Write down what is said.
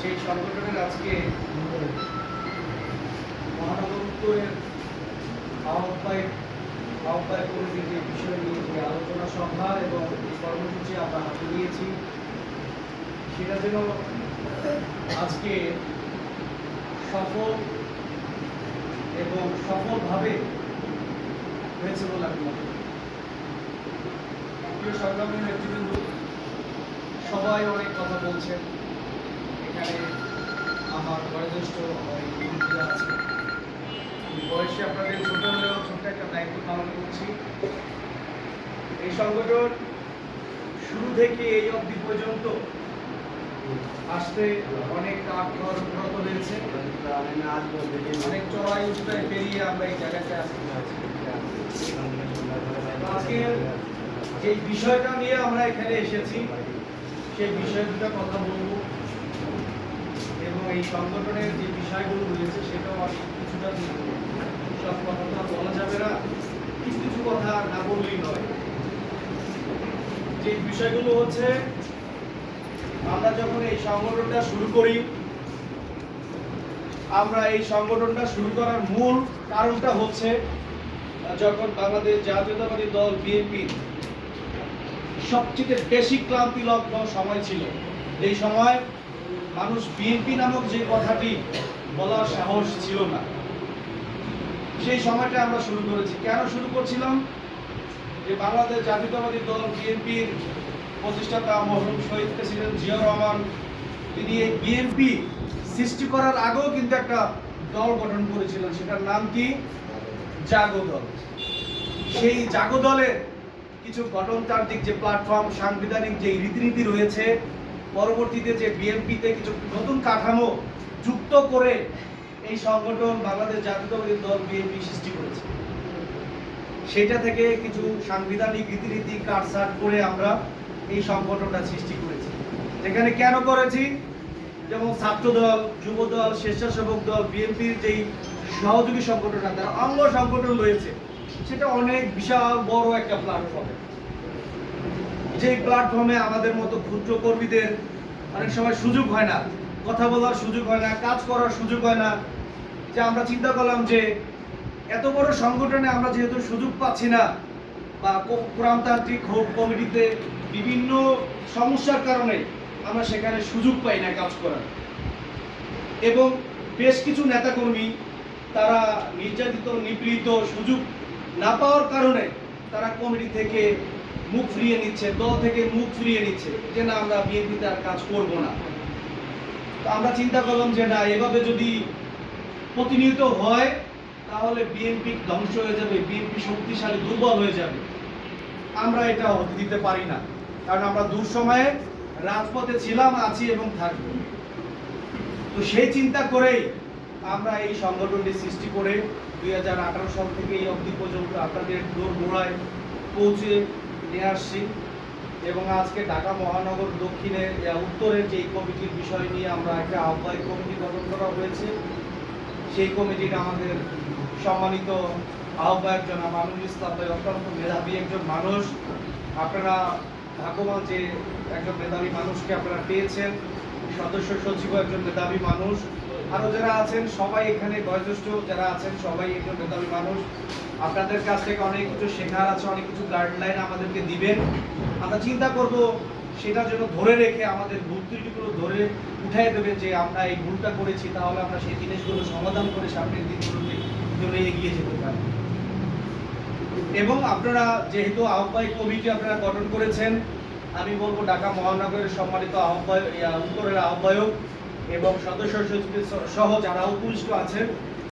সেই সংগঠনের আজকে মহানগর উত্তরের আহ্বায়ক আহ্বায়ক কমিটির যে বিষয় নিয়ে যে আলোচনা সভা এবং কর্মসূচি আমরা হাতে নিয়েছি সেটা যেন আজকে সফল এবং সফলভাবে হয়েছে বলে আমি মনে করি। প্রিয় সংগ্রামী নেতৃবৃন্দ, সবাই অনেক কথা বলছেন। এখানে আমার বয়োজ্যেষ্ঠ আছে। বয়সে আপনাদের ছোট হলেও ছোট্ট একটা দায়িত্ব পালন করছি। এই সংগঠন শুরু থেকে এই অবধি পর্যন্ত আসতে অনেক কাঠ খড় ব্রত হয়েছে অনেক চড়াই উঠে পেরিয়ে আমরা এই জায়গাতে আসতে আজকে যে বিষয়টা নিয়ে আমরা এখানে এসেছি, সেই বিষয় দুটো কথা বলব। এই সংগঠনের যে বিষয়গুলো রয়েছে সেটাও কিছুটা সব কথা বলা যাবে না। কিছু কিছু কথা না বললেই নয়। যে বিষয়গুলো হচ্ছে, আমরা যখন এই সংগঠনটা শুরু করি, আমরা এই সংগঠনটা শুরু করার মূল কারণটা হচ্ছে, যখন বাংলাদেশ জাতীয়তাবাদী দল বিএনপি সবচেয়ে বেশি ক্লান্তি লগ্ন সময় ছিল, এই সময় মানুষ বিএনপি নামক যে কথাটি বলার সাহস ছিল না। সেই সময়টা আমরা শুরু করেছি। কেন শুরু করছিলাম? যে বাংলাদেশ জাতীয়তাবাদী দল বিএনপির প্রতিষ্ঠাতা মরহুম শহীদ প্রেসিডেন্ট জিয়া রহমান, তিনি এই বিএনপি সৃষ্টি করার আগেও কিন্তু একটা দল গঠন করেছিলেন। সেটার নাম কি? জাগো দল। সেই জাগো দলের কিছু গঠনতান্ত্রিক যে প্ল্যাটফর্ম সাংবিধানিক যে রীতিনীতি রয়েছে পরবর্তীতে যে বিএনপিতে কিছু নতুন কাঠামো যুক্ত করে এই সংগঠন বাংলাদেশ জাতীয়তাবাদী দল বিএনপি সৃষ্টি করেছে। সেটা থেকে কিছু সাংবিধানিক রীতিনীতি কাটসাট করে আমরা এই সংগঠনটা সৃষ্টি করেছি। যেখানে কেন করেছি? যেমন ছাত্রদল, যুবদল, স্বেচ্ছাসেবক দল, বিএনপির যেই সহযোগী সংগঠন তার অঙ্গ সংগঠন রয়েছে, সেটা অনেক বিশাল বড় একটা প্ল্যাটফর্ম যে প্ল্যাটফর্মে আমাদের মতো ক্ষুদ্র কর্মীদের অনেক সময় সুযোগ হয় না। কথা বলার সুযোগ হয় না, কাজ করার সুযোগ হয় না। যে আমরা চিন্তা করলাম যে, এত বড় সংগঠনে আমরা যেহেতু সুযোগ পাচ্ছি না, বা কো- কোরআনতান্ত্রিক হোক, কমিটিতে বিভিন্ন সমস্যার কারণে আমরা সেখানে সুযোগ পাই না কাজ করার। এবং বেশ কিছু নেতাকর্মী, তারা নির্যাতিত, নিপীড়িত সুযোগ না পাওয়ার কারণে তারা কমিটি থেকে মুখ ফিরিয়ে নিচ্ছে, দল থেকে মুখ ফিরিয়ে নিচ্ছে যে না, আমরা বিএনপিতে আর কাজ করব না। তো আমরা চিন্তা করলাম যে না, এভাবে যদি প্রতিনিয়ত হয়, তাহলে বিএনপি ধ্বংস হয়ে যাবে, বিএনপি শক্তিশালী, দুর্বল হয়ে যাবে। আমরা এটা হতে দিতে পারি না, কারণ আমরা দুঃসময়ে রাজপথে ছিলাম, আছি এবং থাকব। তো সেই চিন্তা করেই আমরা এই সংগঠনটি সৃষ্টি করে দুই হাজার আঠারো সাল থেকে এই অবধি পর্যন্ত আপনাদের দোর গোড়ায় পৌঁছে নিয়ে আসছি এবং আজকে ঢাকা মহানগর দক্ষিণে আহ, উত্তরের যে কমিটির বিষয় নিয়ে আমরা একটা আহ্বায়ক কমিটি গঠন করা হয়েছে সেই কমিটির আমাদের সম্মানিত আহ্বায়ক জনাব আমিনুল ইসলাম ভাই অত্যন্ত মেধাবী একজন মানুষ। আপনারা ভাগ্যবান যে একজন মেধাবী মানুষকে আপনারা পেয়েছেন। সদস্য সচিব একজন মেধাবী মানুষ। আরও যারা আছেন, সবাই এখানে বয়োজ্যেষ্ঠ যারা আছেন, সবাই একজন মেধাবী মানুষ। আপনাদের কাছ থেকে অনেক কিছু শেখার আছে, অনেক কিছু গাইডলাইন আমাদেরকে দিবেন। আমরা চিন্তা করব সেটা যেন ধরে রেখে আমাদের ভুল ত্রুটিগুলো ধরে উঠাই দেবে যে আমরা এই ভুলটা করেছি, তাহলে আমরা সেই জিনিসগুলো সমাধান করে সামনের দিনগুলোতে জন্য এগিয়ে যেতে পারি। এবং আপনারা যেহেতু আহ্বায়ক কমিটি আপনারা গঠন করেছেন, আমি বলব ঢাকা মহানগরের সম্মানিত আহ্বায়ক উত্তরের আহ্বায়ক এবং সদস্য সচিব সহ যারা উপস্থিত আছেন